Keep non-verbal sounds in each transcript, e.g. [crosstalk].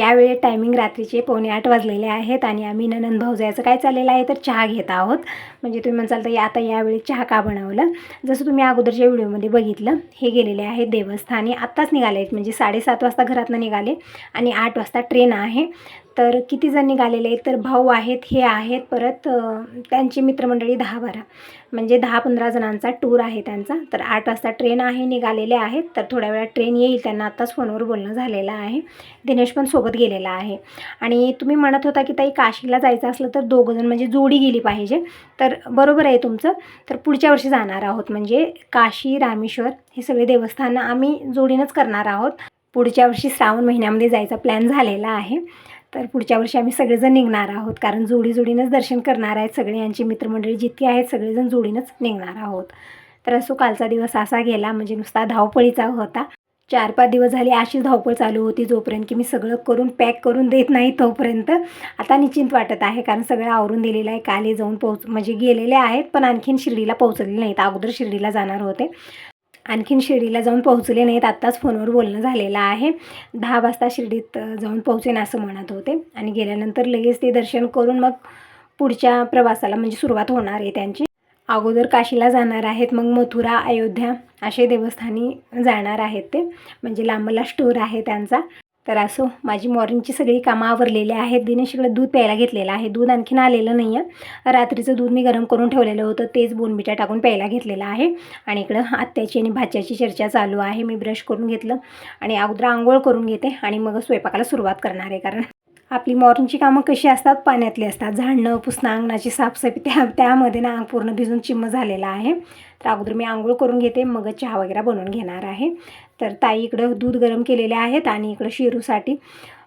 यावेळी टायमिंग रात्रीचे पावणे आठ वाजलेले आहेत आणि आम्ही ननंद भाऊजायचं काय चाललेलं आहे तर चहा घेत आहोत. म्हणजे तुम्ही म्हणसाल तर आता यावेळी चहा का बनवलं? जसं तुम्ही अगोदरच्या व्हिडिओमध्ये बघितलं हे गेलेले आहेत देवस्थानी. आत्ताच निघाले आहेत म्हणजे साडेसात वाजता घरातनं निघाले आणि आठ वाजता ट्रेन आहे. तर किती जण निघालेले आहेत? तर भाऊ आहेत हे आहेत. परत त्यांची मित्रमंडळी दहा बारा. म्हणजे दहा पंधरा जणांचा टूर आहे त्यांचा. तर आठ वाजता ट्रेन आहे निघालेले आहेत. तर थोड्या वेळात ट्रेन येईल. त्यांना आत्ताच फोनवर बोलणं झालेलं आहे. दिनेश पण सोबत गेलेला आहे. आणि तुम्ही म्हणत होता की ताई काशीला जायचं असलं तर दोघंजण म्हणजे जोडी गेली पाहिजे. तर बरोबर आहे तुमचं. तर पुढच्या वर्षी जाणार आहोत. म्हणजे काशी रामेश्वर हे सगळे देवस्थानं आम्ही जोडीनंच करणार आहोत. पुढच्या वर्षी श्रावण महिन्यामध्ये जायचा प्लॅन झालेला आहे. तर पुढच्या वर्षी आम्ही सगळेजण निघणार आहोत. कारण जोडी जोडीनंच दर्शन करणार आहेत सगळे यांची मित्रमंडळी जितकी आहेत सगळेजण जोडीनंच निघणार आहोत. तर असो कालचा दिवस असा गेला म्हणजे नुसता धावपळीचा होता. चार पाच दिवस झाली अशीच धावपळ चालू होती जोपर्यंत की मी सगळं करून पॅक करून देत नाही तोपर्यंत. आता निश्चिंत वाटत आहे कारण सगळं आवरून दिलेलं आहे. काले जाऊन पोहोच म्हणजे गेलेले आहेत पण आणखीन शिर्डीला पोहोचलेले नाहीत. अगोदर शिर्डीला जाणार होते. आणखीन शिर्डीला जाऊन पोहोचले नाहीत. आत्ताच फोनवर बोलणं झालेलं आहे. दहा वाजता शिर्डीत जाऊन पोहोचेन असं म्हणत होते. आणि गेल्यानंतर लगेच ते दर्शन करून मग पुढच्या प्रवासाला म्हणजे सुरुवात होणार आहे त्यांची. अगोदर काशीला जाणार आहेत मग मथुरा अयोध्या असे देवस्थानी जाणार आहेत ते. म्हणजे लांबला स्टोर आहे त्यांचा. तर असो माझी मॉर्निंगची सगळी कामं आवरलेली आहेत. दिनेश इकडे दूध प्यायला घेतलेलं आहे. दूध आणखीन आलेलं नाही आहे रात्रीचं दूध मी गरम करून ठेवलेलं होतं. तेच बोनबिटा टाकून प्यायला घेतलेलं आहे. आणि इकडं आत्याची आणि भाच्याची चर्चा चालू आहे. मी ब्रश करून घेतलं आणि अगोदर आंघोळ करून घेते आणि मग स्वयंपाकाला सुरुवात करणार आहे. कारण आपली मॉर्निंगची कामं कशी असतात? पाण्यातली असतात. झाडणं पुसणं अंगणाची साफसफाई त्या त्यामध्ये ना अंग पूर्ण भिजून चिम्म झालेला आहे. तर अगोदर मी आंघोळ करून घेते. मग चहा वगैरे बनवून घेणार आहे. तर ताई इकडं दूध गरम केलेले आहेत आणि इकडं शिरूसाठी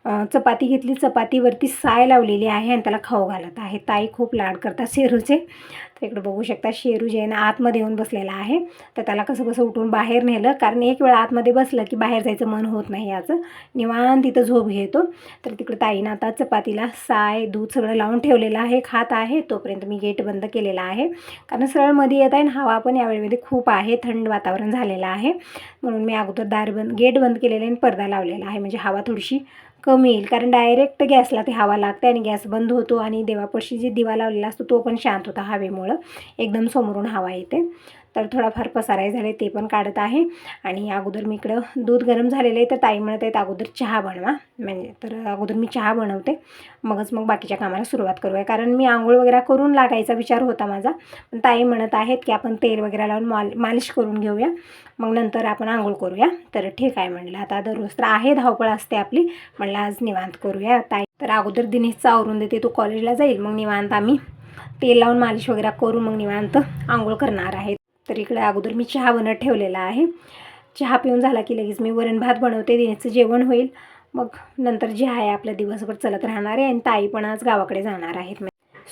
चपाती घेतली चपातीवरती साय लावलेली आहे आणि त्याला खाऊ घालत आहे. ताई खूप लाड करतात शेरूचे. तर इकडं बघू शकता शेरू जे आहे ना आतमध्ये येऊन बसलेला आहे. तर त्याला कसं कसं उठून बाहेर नेलं. कारण एक वेळा आतमध्ये बसलं की बाहेर जायचं मन होत नाही याचं. निवांत तिथं झोप घेतो. तर तिकडं ताईनं आता चपातीला साय दूध सगळं लावून ठेवलेलं आहे खात आहे. तोपर्यंत मी गेट बंद केलेला आहे. कारण सरळमध्ये येत आहे आणि हवा पण यावेळेमध्ये खूप आहे. थंड वातावरण झालेलं आहे. म्हणून मी अगोदर दार बंद गेट बंद केलेलं आहे आणि पडदा लावलेला आहे. म्हणजे हवा थोडीशी कमी येईल. कारण डायरेक्ट गॅसला ते हवा लागते आणि गॅस बंद होतो आणि देवापाशी जे दिवा लावलेला असतो तो पण शांत होता हवेमुळं. एकदम समोरून हवा येते. तर थोडाफार पसाराय झाले ते पण काढत आहे. आणि अगोदर मी इकडं दूध गरम झालेलं आहे तर ताई म्हणत आहेत अगोदर चहा बनवा. म्हणजे तर अगोदर मी चहा बनवते. मगच मग बाकीच्या कामाला सुरुवात करूया. कारण मी आंघोळ वगैरे करून लागायचा विचार होता माझा. पण ताई म्हणत आहेत की आपण तेल वगैरे लावून माल मालिश करून घेऊया. मग नंतर आपण आंघोळ करूया. तर ठीक आहे म्हणलं. आता दररोज तर आहे धावपळ असते आपली. म्हणलं आज निवांत करूया. ताई तर अगोदर दिनेशचा आवरून देते तो कॉलेजला जाईल. मग निवांत आम्ही तेल लावून मालिश वगैरे करून मग निवांत आंघोळ करणार आहे तर इकडे अगोदर मी चहा बनत ठेवलेला आहे. चहा पिऊन झाला की लगेच मी वरण भात बनवते देण्याचं जेवण होईल. मग नंतर जे आहे आपलं दिवसभर चलत राहणार आहे आणि ताई पण आज गावाकडे जाणार आहेत.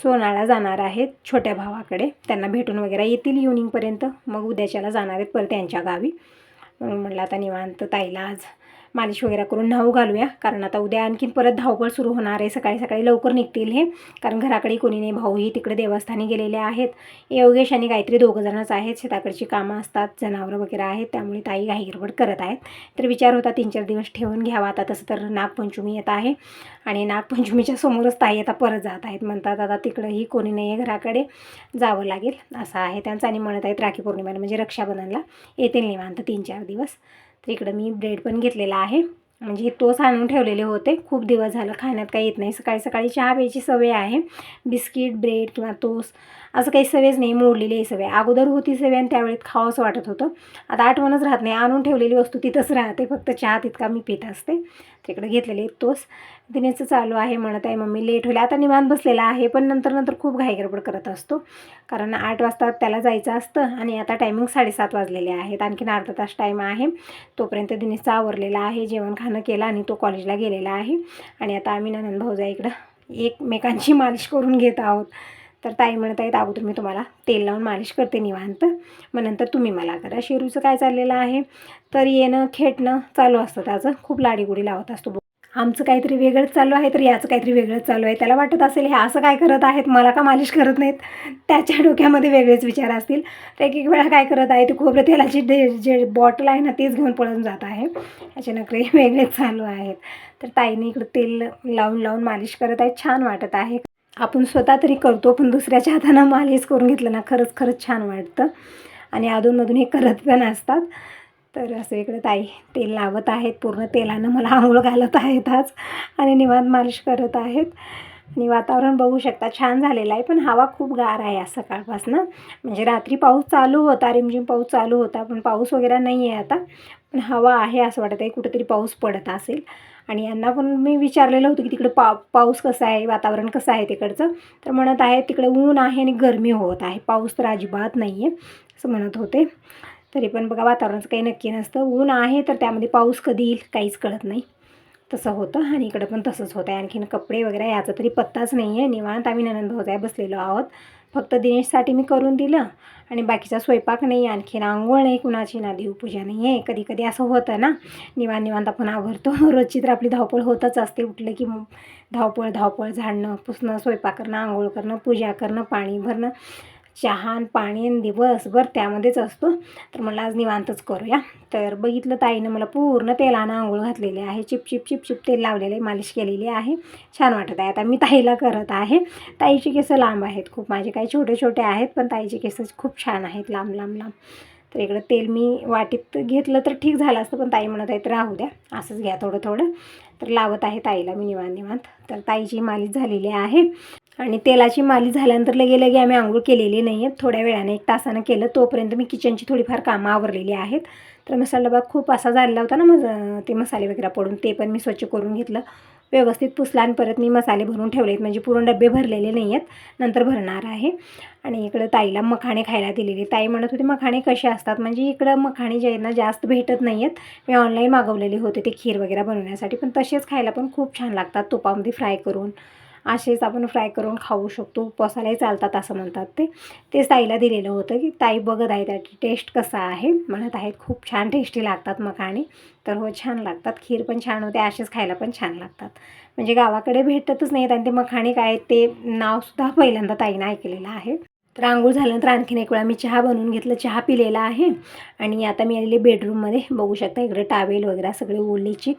सोनाळा जाणार आहेत छोट्या भावाकडे. त्यांना भेटून वगैरे येतील इव्हनिंगपर्यंत मग उद्याच्याला जाणार आहेत परत त्यांच्या गावी. म्हणून म्हटलं आता निवांत ताईला आज मालिश वगैरे करून न्हाऊ घालूया. कारण आता उद्या आणखीन परत धावपळ सुरू होणार आहे. सकाळी सकाळी लवकर निघतील हे. कारण घराकडे कोणी नाही भाऊही तिकडे देवस्थानी गेलेले आहेत. योगेश आणि गायत्री दोघंजणच आहेत. शेताकडची कामं असतात जनावरं वगैरे आहेत. त्यामुळे ताई घाईगडबड करत आहेत. तर विचार होता तीन चार दिवस ठेवून घ्यावा. आता तसं तर नागपंचमी येत आहे. आणि नागपंचमीच्या समोरच ताई आता परत जात आहेत. म्हणतात आता तिकडंही कोणी नाही आहे घराकडे. जावं लागेल. असं आहे त्यांचं. आणि म्हणत आहेत राखी पौर्णिमेला म्हणजे रक्षाबंधनला येतील निवांत तीन चार दिवस. तर इकडं मी ब्रेड पण घेतलेला आहे. म्हणजे हे तोच आणून ठेवलेले होते. खूप दिवस झालं खाण्यात काही येत नाही. सकाळी सकाळी चहा प्यायची सवय आहे. बिस्किट ब्रेड किंवा तोस. असं काही सवयच नाही मोडलेली आहे सवय अगोदर होती सवय आणि त्यावेळेत खावंसं वाटत होतं. आता आठवणच राहत नाही. आणून ठेवलेली वस्तू तिथंच राहते. फक्त चहा तितका मी पित असते. तिकडे घेतलेले तोच. दिनेचं चालू आहे म्हणत आहे मम्मी लेट होईल. आता निवांत बसलेला आहे पण नंतर नंतर खूप घाईगडबड करत असतो. कारण आठ वाजता त्याला जायचं असतं आणि आता टायमिंग साडेसात वाजलेले आहेत. आणखीन अर्धा तास टाईम आहे. तोपर्यंत दिनेशचा आवरलेला आहे जेवण खाणं केलं आणि तो कॉलेजला गेलेला आहे. आणि आता आम्ही नंदन भाऊजा इकडं एकमेकांची मालिश करून घेत आहोत. तर ताई म्हणत आहेत अगोदर मी तुम्हाला तेल लावून मालिश करते निवांत. मग नंतर तुम्ही मला करा. शेरूचं काय चाललेलं आहे? तर येणं खेटणं चालू असतं त्याचं खूप लाडीगुडी लावत असतो आमचं काहीतरी वेगळंच चालू आहे तर याचं काहीतरी वेगळंच चालू आहे. त्याला वाटत असेल हे असं काय करत आहेत? मला का मालिश करत नाहीत? त्याच्या डोक्यामध्ये वेगळेच विचार असतील. तर एक एक वेळा काय करत आहे ते खोबरं तेलाची जे जे बॉटल आहे ना तेच घेऊन पळून जात आहे. याचे नकरे [laughs] वेगळेच चालू आहेत. तर ताईने इकडं तेल लावून लावून मालिश करत आहे. छान वाटत आहे. आपण स्वतः तरी करतो पण दुसऱ्याच्या हातानं मालिश करून घेतलं ना खरंच खरंच छान वाटतं. आणि अधूनमधून हे करत पण असतात. तर असं इकडे ताई तेल लावत आहेत पूर्ण तेलानं मला आंघोळ घालत आहेत आज. आणि निवांत मालिश करत आहेत. आणि वातावरण बघू शकता छान झालेलं आहे पण हवा खूप गार आहे आज सकाळपासून. म्हणजे रात्री पाऊस चालू होता रिमझिम पाऊस चालू होता पण पाऊस वगैरे नाही आहे आता. पण हवा आहे असं वाटत आहे कुठेतरी पाऊस पडत असेल. आणि यांना पण मी विचारलेलं होतं की तिकडे पा पाऊस कसा आहे वातावरण कसं आहे तिकडचं? तर म्हणत आहे तिकडे ऊन आहे आणि गरमी होत आहे. पाऊस तर अजिबात नाही आहे असं म्हणत होते. तरी पण बघा वातावरणाचं काही नक्की नसतं. ऊन आहे तर त्यामध्ये पाऊस कधी येईल काहीच कळत नाही. तसं होतं आणि इकडं पण तसंच होतं आहे आणखीन कपडे वगैरे याचा तरी पत्ताच नाही आहे निवांत आम्ही ननंद होत आहे बसलेलो आहोत. फक्त दिनेशसाठी मी करून दिलं आणि बाकीचा स्वयंपाक नाही आणखीन आंघोळ नाही कुणाची ना देवपूजा नाही आहे. कधी कधी असं होतं ना निवांत निवांत आपण आवरतो. [laughs] रोजची तर आपली धावपळ होतच असते. उठलं की धावपळ धावपळ झाडणं पुसणं स्वयंपाक करणं आंघोळ करणं पूजा करणं पाणी भरणं. चहान पाणी दिवसभर त्यामध्येच असतो. तर मला आज निवांतच करूया. तर बघितलं ताईनं मला पूर्ण तेलानं आंघोळ घातलेली आहे. चिप चिप चिप चिप तेल लावलेले मालिश केलेली आहे. छान वाटत आहे. आता मी ताईला करत आहे. ताईची केस लांब आहेत खूप. माझे काही छोटे छोटे आहेत पण ताईचे केस खूप छान आहेत. लांब लांब लांब. तर इकडं तेल मी वाटीत घेतलं तर ठीक झालं असतं पण ताई म्हणत आहे तर राहू द्या. असंच घ्या थोडं थोडं. तर लावत आहे ताईला मी निवांत निवांत. तर ताईची मालिश झालेली आहे. आणि तेलाची माली झाल्यानंतर लगे लगे आम्ही आंघोळ केलेली नाही आहे थोड्या वेळाने एक तासानं केलं. तोपर्यंत मी किचनची थोडीफार कामं आवरलेली आहेत. तर मसाला डबा खूप असा झालेला होता ना मग ते मसाले वगैरे पडून ते पण मी स्वच्छ करून घेतलं. व्यवस्थित पुसला आणि परत मी मसाले भरून ठेवले आहेत म्हणजे पूर्ण डबे भरलेले नाही आहेत नंतर भरणार आहे. आणि इकडं ताईला मखाणे खायला दिलेले. ताई म्हणत होते मखाणे कसे असतात? म्हणजे इकडं मखाणे जे आहेत ना जास्त भेटत नाही आहेत मी ऑनलाईन मागवलेले होते ते खीर वगैरे बनवण्यासाठी. पण तसेच खायला पण खूप छान लागतात. तुपामध्ये फ्राय करून. असेच आपण फ्राय करून खाऊ शकतो. उपवासालाही चालतात असं म्हणतात ते. तेच ताईला दिलेलं होतं की ताई बघत आहे त्याची टेस्ट कसा आहे? म्हणत आहेत खूप छान टेस्टी लागतात मखाणे. तर हो छान लागतात. खीर पण छान होते असेच खायला पण छान लागतात. म्हणजे गावाकडे भेटतच नाहीत आणि ते मखाणे काय ते नावसुद्धा पहिल्यांदा ताईनं ऐकलेलं आहे. तर आंघोळ झाल्यानंतर आणखीन एक वेळा मी चहा बनवून घेतलं. चहा पिलेला आहे. आणि आता मी आलेले बेडरूममध्ये बघू शकता इकडे टावेल वगैरे सगळे ओलीची.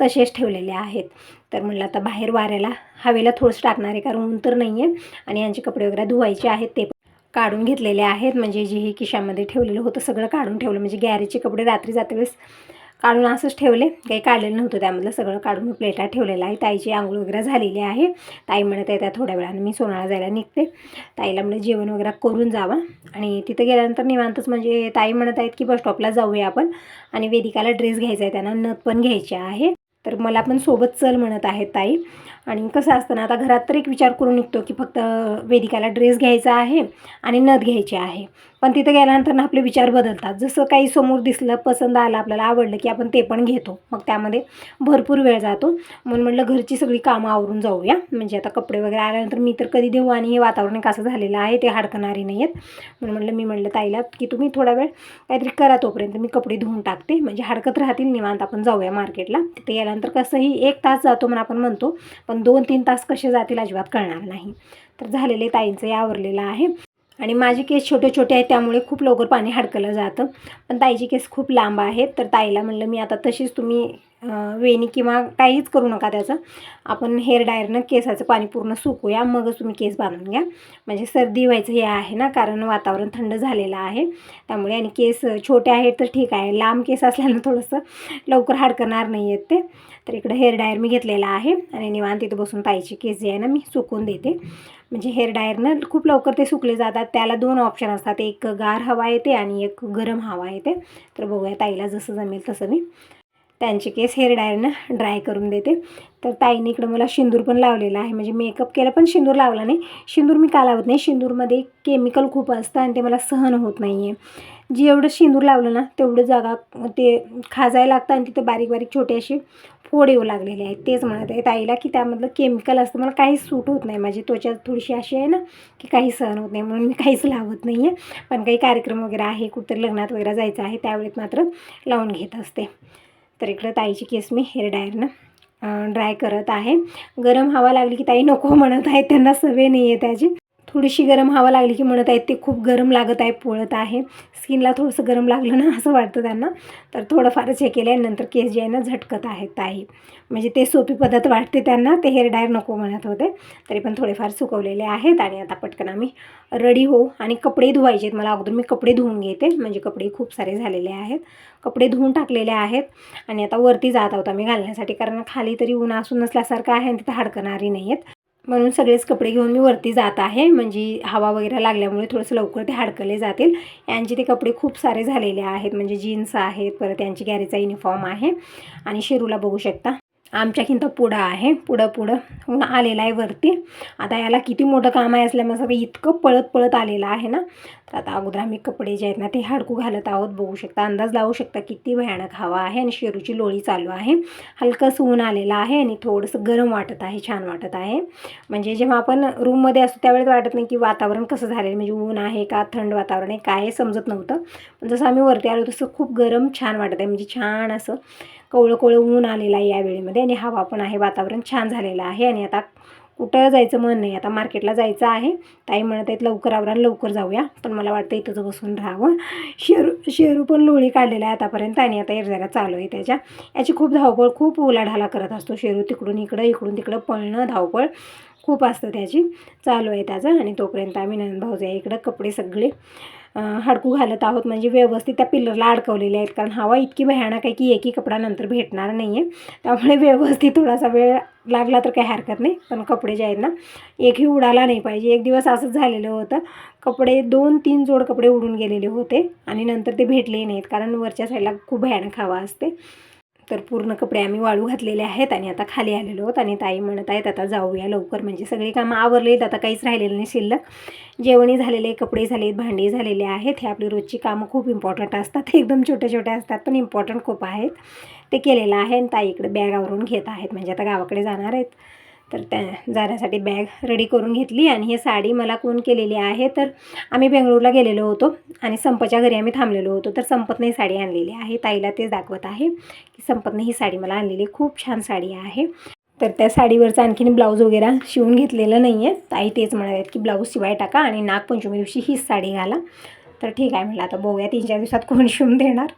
तसेच ठेवलेले आहेत. तर म्हणलं आता बाहेर वाऱ्याला हवेला थोडंसं टाकणार आहे कारण ऊन तर नाही आहे आणि यांचे कपडे वगैरे धुवायचे आहेत ते काढून घेतलेले आहेत. म्हणजे जे हे खिशामध्ये ठेवलेलं होतं सगळं काढून ठेवलं. म्हणजे गॅरेजचे कपडे रात्री जाते वेळेस काढून असंच ठेवले. काही काढलेलं नव्हतं त्यामधलं सगळं काढून प्लेटात ठेवलेलं आहे. ताईची आंघोळ वगैरे झालेली आहे. ताई म्हणत आहे त्या थोड्या वेळानं मी सोनाळा जायला निघते. ताईला म्हणजे जेवण वगैरे करून जावा. आणि तिथं गेल्यानंतर निवांतच म्हणजे ताई म्हणत आहेत की बस स्टॉपला जाऊया आपण. आणि वेदिकाला ड्रेस घ्यायचा आहे त्यांना नथ पण घ्यायची आहे. तर मला पण सोबत चल म्हणत आहेत ताई. आणि कसं असतं ना आता घरात तर एक विचार करून निघतो की फक्त वेदिकाला ड्रेस घ्यायचा आहे आणि नथ घ्यायची आहे. पण तिथं गेल्यानंतर ना आपले विचार बदलतात. जसं काही समोर दिसलं पसंत आलं आपल्याला आवडलं की आपण ते पण घेतो. मग त्यामध्ये भरपूर वेळ जातो. म्हणून म्हटलं घरची सगळी कामं आवरून जाऊया. म्हणजे आता कपडे वगैरे आल्यानंतर मी तर कधी देऊ आणि हे वातावरण कसं झालेलं आहे ते हाडकणारी नाही आहेत म्हणून म्हटलं मी म्हटलं ताईला की तुम्ही थोडा वेळ काहीतरी करा तोपर्यंत मी कपडे धुवून टाकते. म्हणजे हडकत राहतील निवांत आपण जाऊया मार्केटला. तिथे गेल्यानंतर कसंही एक तास जातो म्हणून आपण म्हणतो पण दोन तीन तास कसे जातील अजिबात कळणार नाही. तर झालेले ताईंचं आवरलेलं आहे. आणि माझे केस छोटे छोटे आहेत त्यामुळे खूप लवकर पाणी हडकलं जातं. पण ताईचे केस खूप लांब आहेत तर ताईला म्हणलं मी आता तशीच तुम्ही वेणी किंवा काहीच करू नका त्याचं. आपण हेअर डायरनं केसाचं पाणी पूर्ण सुकूया मगच तुम्ही केस बांधून घ्या. म्हणजे सर्दी व्हायचं हे आहे ना कारण वातावरण थंड झालेलं आहे. त्यामुळे आणि केस छोटे आहेत तर ठीक आहे लांब केस असल्यानं थोडंसं लवकर हाडकणार नाही आहेत ते. तर इकडं हेअर डायर मी घेतलेला आहे आणि निवांत तिथं बसून ताईचे केस जे आहे ना मी सुकून देते. म्हणजे हेअर डायरनं खूप लवकर ते सुकले जातात. त्याला दोन ऑप्शन असतात. एक गार हवा येते आणि एक गरम हवा येते. तर बघूया ताईला जसं जमेल तसं मी. त्यांचे केस हेअर डायरनं ड्राय करून देते. तर ताईने इकडं मला शिंदूर पण लावलेला आहे. म्हणजे मेकअप केला पण शिंदूर लावला नाही. शिंदूर मी का लावत नाही? शिंदूरमध्ये केमिकल खूप असतं आणि ते मला सहन होत नाही आहे जेवढं शिंदूर लावलं ना तेवढं जागा ते खाजायला लागतं आणि तिथं बारीक बारीक छोटे असे फोड येऊ लागलेले आहेत. तेच म्हणत आहे ताईला की त्यामधलं केमिकल असतं. मला काहीच सूट होत नाही. माझी त्वचा थोडीशी अशी आहे ना की काही सहन होत नाही. म्हणून मी काहीच लावत नाही आहे पण काही कार्यक्रम वगैरे आहे कुठंतरी लग्नात वगैरे जायचं आहे त्यावेळेत मात्र लावून घेत असते. तर इकडं ताईची केस मी हेअर डायरनं ड्राय करत आहे. गरम हवा लागली की ताई नको म्हणत आहे त्यांना सवय नाही आहे त्याची. थोडीशी गरम हवा लागली की म्हणत आहेत ते खूप गरम लागत आहे पोळत आहे. स्किनला थोडंसं गरम लागलं ना असं वाटतं त्यांना. तर थोडंफारच हे केलं आहे नंतर केस जे आहे ना झटकत आहेत ताई. म्हणजे ते सोपी पद्धत वाटते त्यांना. ते हेअर डायर नको म्हणत होते. तरी पण थोडेफार सुकवलेले आहेत. आणि आता पटकन आम्ही रेडी होऊ. आणि कपडे धुवायचे आहेत. मला अगोदर मी कपडे धुवून घेते. म्हणजे कपडे खूप सारे झालेले आहेत. कपडे धुवून टाकलेले आहेत. आणि आता वरती जात आहोत आम्ही घालण्यासाठी. कारण खाली तरी ऊन असून नसल्यासारखं आहे आणि तिथं हडकणारी नाही आहेत म्हणून सगळेच कपडे घेऊन मी वरती जात आहे. म्हणजे हवा वगैरे लागल्यामुळे थोडंसं लवकर ते हाडकले जातील. यांचे ते कपडे खूप सारे झालेले आहेत. म्हणजे जीन्स आहेत परत यांची गॅरेचा युनिफॉर्म आहे. आणि शेरूला बघू शकता. आमच्याकिंत पुढं आहे. पुढं पुढं. ऊन आलेलं आहे वरती. आता याला किती मोठं काम आहे असल्यामुळे सगळं इतकं पळत पळत आलेलं आहे ना. तर आता अगोदर आम्ही कपडे जे आहेत ना ते हाडकू घालत आहोत. बघू शकता अंदाज लावू शकता किती भयानक हवा आहे आणि शेरूची लोळी चालू आहे. हलकंसं ऊन आलेलं आहे आणि थोडंसं गरम वाटत आहे छान वाटत आहे. म्हणजे जेव्हा आपण रूममध्ये असतो त्यावेळेस वाटत नाही की वातावरण कसं झालेलं आहे, म्हणजे ऊन आहे का थंड वातावरण आहे काय हे समजत नव्हतं. पण जसं आम्ही वरती आलो तसं खूप गरम छान वाटत आहे. म्हणजे छान असं कवळं कवळं ऊन आलेलं आहे या वेळेमध्ये आणि हवा पण आहे वातावरण छान झालेलं आहे आणि आता कुठं जायचं मन नाही. आता मार्केटला जायचं आहे. ताई म्हणत आहेत लवकर आवरा लवकर जाऊया. पण मला वाटतं इथंच बसून राहावं. शेरू शेरू पण लोळी काढलेला आहे आतापर्यंत आणि आता एरजायला चालू आहे त्याच्या. याची खूप धावपळ खूप उलाढाला करत असतो शेरू. तिकडून इकडं इकडून तिकडं पळणं धावपळ. खूप असतं त्याची. चालू आहे त्याचं आणि तोपर्यंत आम्ही नंद भाऊजा इकडं कपडे सगळे हडकू घालत आहोत. म्हणजे व्यवस्थित त्या पिल्लरला अडकवलेले आहेत. कारण हवा इतकी भयानक आहे की एकही कपडा नंतर भेटणार नाही आहे त्यामुळे व्यवस्थित थोडासा वेळ लागला तर काही हरकत नाही. पण कपडे जे आहेत ना एकही उडाला नाही पाहिजे. एक दिवस असंच झालेलं होतं. कपडे दोन तीन जोड कपडे उडून गेलेले होते आणि नंतर ते भेटले नाहीत. कारण वरच्या साईडला खूप भयानक हवा असते. तर पूर्ण कपडे आम्ही वाळू घातलेले आहेत आणि आता खाली आलेलो आहोत आणि ताई म्हणत आहेत आता जाऊया लवकर. म्हणजे सगळी कामं आवरली आहेत आता काहीच राहिलेलं नाही शिल्लक. जेवणी झालेले कपडे झालेत भांडे झालेले आहेत. हे आपली रोजची कामं खूप इम्पॉर्टंट असतात. [laughs] एकदम छोटे छोटे असतात पण इम्पॉर्टंट खूप आहेत. ते केलेलं आहे आणि ताई इकडे बॅग आवरून घेत आहेत. म्हणजे आता गावाकडे जाणार आहेत. तर त्या जाण्यासाठी बॅग रेडी करून घेतली आणि ही साडी मला कोण केलेली आहे तर आम्ही बेंगळूरला गेलेलो होतो आणि संपच्या घरी आम्ही थांबलेलो होतो. तर संपतने ही साडी आणलेली आहे. ताईला तेच दाखवत आहे की संपतने ही साडी मला आणलेली खूप छान साडी आहे. तर त्या साडीवरचं आणखीन ब्लाऊज वगैरे शिवून घेतलेलं नाही आहे ताई तेच म्हणत आहेत की ब्लाऊज शिवाय टाका आणि नागपंचमी दिवशी हीच साडी घाला. तर ठीक आहे म्हटलं आता बघूया तीन चार दिवसात कोण शिवून देणार.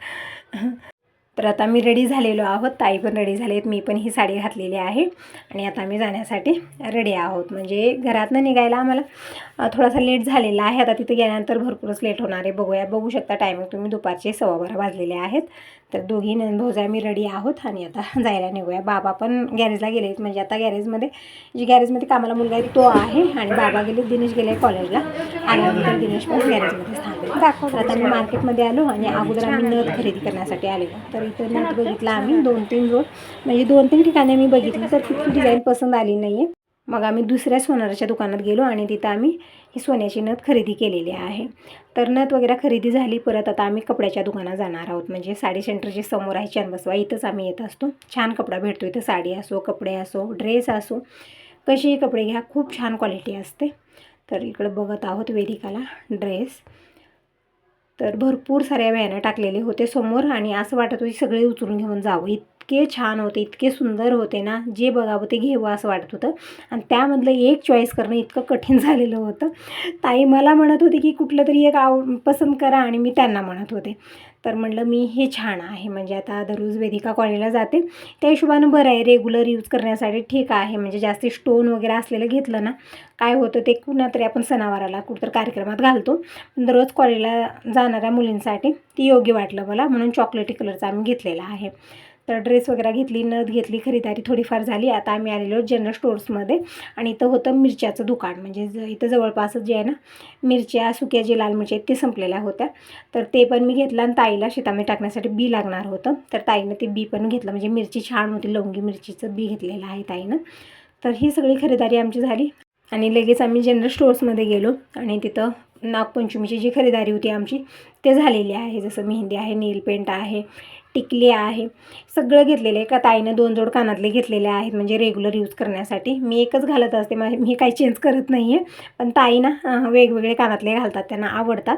तर आता मी रेडी झालेलो आहोत. ताई पण रेडी झाले आहेत मी पण ही साडी घातलेली आहे. आणि आता आम्ही जाण्यासाठी रेडी आहोत. म्हणजे घरातनं निघायला आम्हाला थोडासा लेट झालेला आहे. आता तिथे गेल्यानंतर भरपूरच लेट होणार आहे. बघूया. बघू शकता टायमिंग तुम्ही दुपारचे सव्वा बारा आहेत. तर दोघी नंदभाऊजा मी रेडी आहोत. आणि आता जायला निघूया. बाबा पण गॅरेजला गेले आहेत. म्हणजे आता गॅरेजमध्ये जी गॅरेजमध्ये कामाला मुलगा आहे तो आहे. आणि बाबा गेले दिनेश गेले कॉलेजला आल्यानंतर दिनेश पण गॅरेजमध्येच थांबले तर आता मी मार्केटमध्ये आलो. आणि अगोदर आम्ही नथ खरेदी करण्यासाठी आलेलो. तर इथं नथ बघितला आम्ही दोन तीन जोड म्हणजे दोन तीन ठिकाणी मी बघितली तर तिथली डिझाईन पसंत आली नाही आहे मग आम्ही दुसऱ्या सोनाराच्या दुकानात गेलो आणि तिथं आम्ही ही सोन्याची नथ खरेदी केलेली आहे. तर नथ वगैरे खरेदी झाली परत आता आम्ही कपड्याच्या दुकानात जाणार आहोत. म्हणजे साडी सेंटरच्या समोर आहे चंदबसवा इथंच आम्ही येत असतो. छान कपडा भेटतो इथं साडी असो कपडे असो ड्रेस असो कसेही कपडे घ्या खूप छान क्वालिटी असते. तर इकडं बघत आहोत वेदिकाला ड्रेस तर भरपूर साऱ्या व्हॅनं टाकलेले होते समोर आणि असं वाटत होती सगळे उचलून घेऊन जावं. इतके छान होते इतके सुंदर होते ना जे बघावं ते घ्यावं असं वाटत होतं. आणि त्यामधलं एक चॉईस करणं इतकं कठीण [laughs] झालेलं होतं. ताई मला म्हणत होती की कुठलं तरी एक आव पसंत करा आणि मी त्यांना म्हणत होते. तर म्हणलं मी हे छान आहे. म्हणजे आता दररोज वेदिका कॉलेजला जाते. त्या हिशोबानं बरं आहे. रेग्युलर यूज करण्यासाठी ठीक आहे. म्हणजे जास्ती स्टोन वगैरे असलेलं घेतलं ना काय होतं ते कुणा तरी आपण सणावाराला कुठंतरी कार्यक्रमात घालतो. दररोज कॉलेजला जाणाऱ्या मुलींसाठी ती योग्य वाटलं मला. म्हणून चॉकलेटी कलरचा आम्ही घेतलेला आहे. तर ड्रेस वगैरे घेतली नथ घेतली खरीदारी थोडीफार झाली. आता आम्ही आलेलो जनरल स्टोर्समध्ये आणि इथं होतं मिरच्याचं दुकान. म्हणजे ज इथं जवळपासच जे आहे ना मिरच्या सुक्या जे लाल मिरच्या आहेत ते संपलेल्या होत्या. तर ते पण मी घेतलं आणि ताईला शेतामध्ये टाकण्यासाठी बी लागणार होतं. तर ताईनं ते बी पण घेतलं. म्हणजे मिरची छान होती. लवंगी मिरचीचं बी घेतलेलं आहे ताईनं. तर ही सगळी खरेदारी आमची झाली. आणि लगेच आम्ही जनरल स्टोर्समध्ये गेलो. आणि तिथं नागपंचमीची जी खरेदारी होती आमची ते झालेली आहे. जसं मेहंदी आहे नेल पेंट आहे. टिकली आहे. सगळं घेतलेलं आहे. का ताईनं दोन जोड कानातले घेतलेले आहेत. म्हणजे रेग्युलर यूज करण्यासाठी. मी एकच घालत असते. मा मी काही चेंज करत नाही आहे पण ताई ना वेगवेगळे कानातले घालतात. त्यांना आवडतात.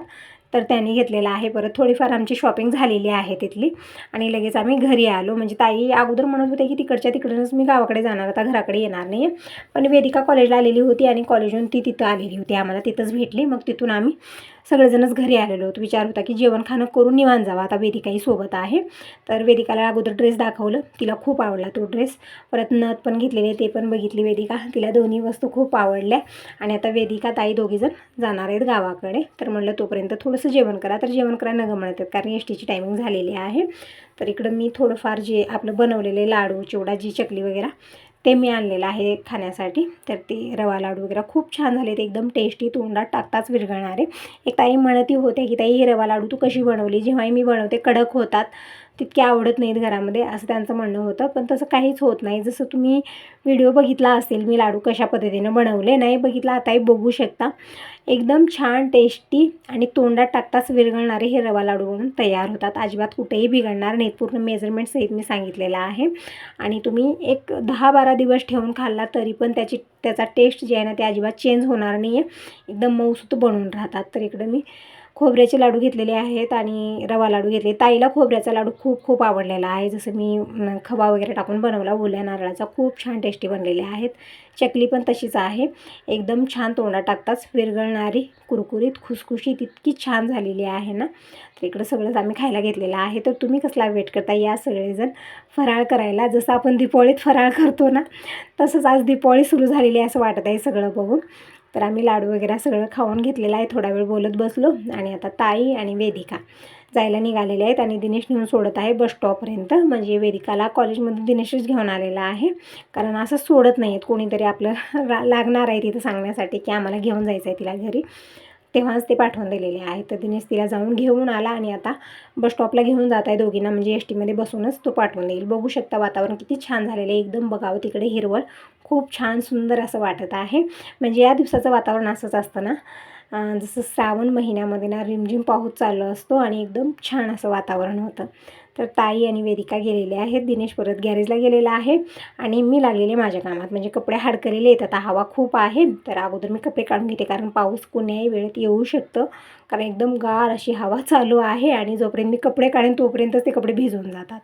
तर त्यांनी घेतलेला आहे. परत थोडीफार आमची शॉपिंग झालेली आहे तिथली. आणि लगेच आम्ही घरी आलो. म्हणजे ताई अगोदर म्हणत होते की तिकडच्या तिकडूनच मी गावाकडे जाणार. आता घराकडे येणार नाही पण वेदिका कॉलेजला आलेली होती आणि कॉलेजहून ती तिथं आलेली होती. आम्हाला तिथंच भेटली. मग तिथून आम्ही सगळेजणच घरी आलेलो होतो. विचार होता की जेवण खाणं करून निवान जावं. आता वेदिकाही सोबत आहे. तर वेदिकाला अगोदर ड्रेस दाखवलं. तिला खूप आवडला तो ड्रेस परत नथ पण घेतलेले ते पण बघितली वेदिका. तिला दोन्ही वस्तू खूप आवडल्या. आणि आता वेदिका ताई दोघीजण जाणार आहेत गावाकडे. तर म्हणलं तोपर्यंत थोडंसं जेवण करा. तर जेवण करा न गमणत आहेत कारण एस टीची टायमिंग झालेली आहे. तर इकडं मी थोडंफार जे आपलं बनवलेले लाडू चिवडा जी चकली वगैरे ते मी आणलेलं आहे खाण्यासाठी. तर ते रवा लाडू वगैरे खूप छान झाले ते एकदम टेस्टी तोंडात टाकताच विरघळणारे. एक ताई म्हणती होते की ताई हे रवा लाडू तू कशी बनवली? जेव्हाही मी बनवते कडक होतात. तितके आवडत नाहीत घरामध्ये असं त्यांचं म्हणणं होतं. पण तसं काहीच होत नाही. जसं तुम्ही व्हिडिओ बघितला असेल मी लाडू कशा पद्धतीनं बनवले नाही बघितला आताही बघू शकता. एकदम छान टेस्टी आणि तोंडात टाकताच विरघळणारे हे रवा लाडू म्हणून तयार होतात. अजिबात कुठेही बिघडणार नाहीत. पूर्ण मेजरमेंट सहित मी सांगितलेलं आहे. आणि तुम्ही एक दहा बारा दिवस ठेवून खाल्ला तरी पण त्याची त्याचा टेस्ट जे आहे ना ते अजिबात चेंज होणार नाही आहे एकदम मऊसूत बनून राहतात. तर इकडं मी खोबऱ्याचे लाडू घेतलेले आहेत आणि रवा लाडू घेतले. ताईला खोबऱ्याचा लाडू खूप खूप आवडलेला आहे. जसं मी खवा वगैरे टाकून बनवला ओल्या नारळाचा खूप छान टेस्टी बनलेले आहेत. चकली पण तशीच आहे. एकदम छान तोंडात टाकताच विरघळणारी कुरकुरीत खुसखुशीत इतकी छान झालेली आहे ना. तर इकडं सगळंच आम्ही खायला घेतलेलं आहे. तर तुम्ही कसला वेट करता? या सगळेजण फराळ करायला. जसं आपण दिपावळीत फराळ करतो ना तसंच आज दिपावळी सुरू झालेली आहे असं वाटत आहे सगळं बघून. तर आम्ही लाडू वगैरे सगळं खाऊन घेतलेलं आहे. थोडा वेळ बोलत बसलो आणि आता ताई आणि वेदिका जायला निघालेले आहेत आणि दिनेश नेऊन सोडत आहे बस स्टॉपपर्यंत. म्हणजे वेदिकाला कॉलेजमध्ये दिनेशच घेऊन आलेला आहे. कारण असं सोडत नाही आहेत कोणीतरी आपलं रा लागणार आहे तिथं सांगण्यासाठी की आम्हाला घेऊन जायचं आहे तिला घरी. तेव्हाच ते पाठवून दिलेले आहे. तर दिनेश तिला जाऊन घेऊन आला आणि आता बस स्टॉपला घेऊन जात आहे दोघींना. म्हणजे एस टीमध्ये बसूनच तो पाठवून देईल. बघू शकता वातावरण किती छान झालेलं आहे. एकदम बघावं तिकडे हिरवळ. खूप छान सुंदर असं वाटत आहे. म्हणजे या दिवसाचं वातावरण असंच असतं ना. जसं श्रावण महिन्यामध्ये ना रिमझिम पाऊस चालू असतो आणि एकदम छान असं वातावरण होतं. तर ताई आणि वेदिका गेलेले आहेत. दिनेश परत गॅरेजला गेलेला आहे आणि मी लागलेले माझ्या कामात. म्हणजे कपडे हाडकलेले आहेत. आता हवा खूप आहे. तर अगोदर मी कपडे काढून घेते कारण पाऊस कोण्याही वेळेत येऊ शकतं. कारण एकदम गार अशी हवा चालू आहे आणि जोपर्यंत मी कपडे काढेन तोपर्यंतच ते कपडे भिजून जातात.